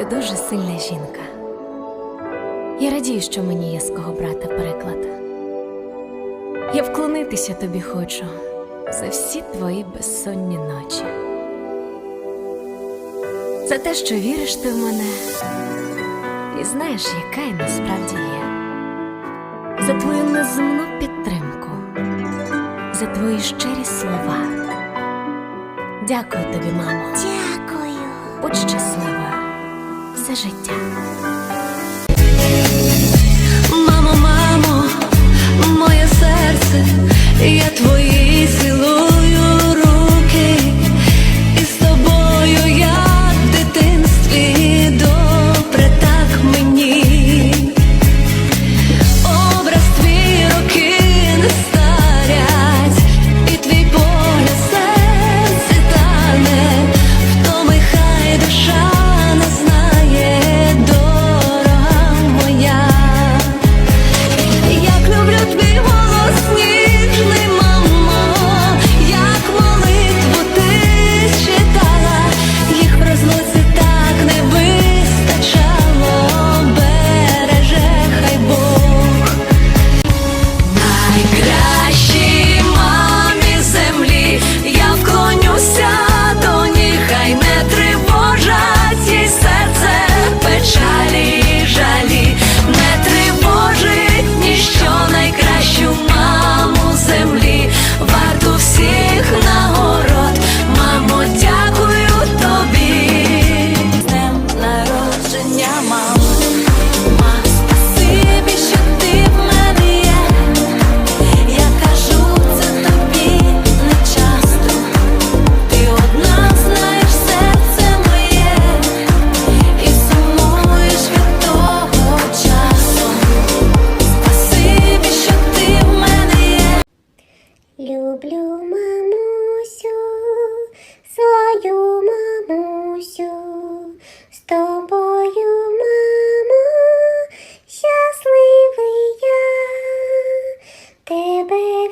Ти дуже сильна жінка. Я радію, що мені є з кого брати переклад. Я вклонитися тобі хочу за всі твої безсонні ночі. За те, що віриш ти в мене, і знаєш, яка я насправді є. За твою неземну підтримку, за твої щирі слова. Дякую тобі, мамо. Життя. Мамо, мамо, моє серце, я твої 愛し Люблю мамусю, свою мамусю, з тобою, мамо, щасливий я, тебе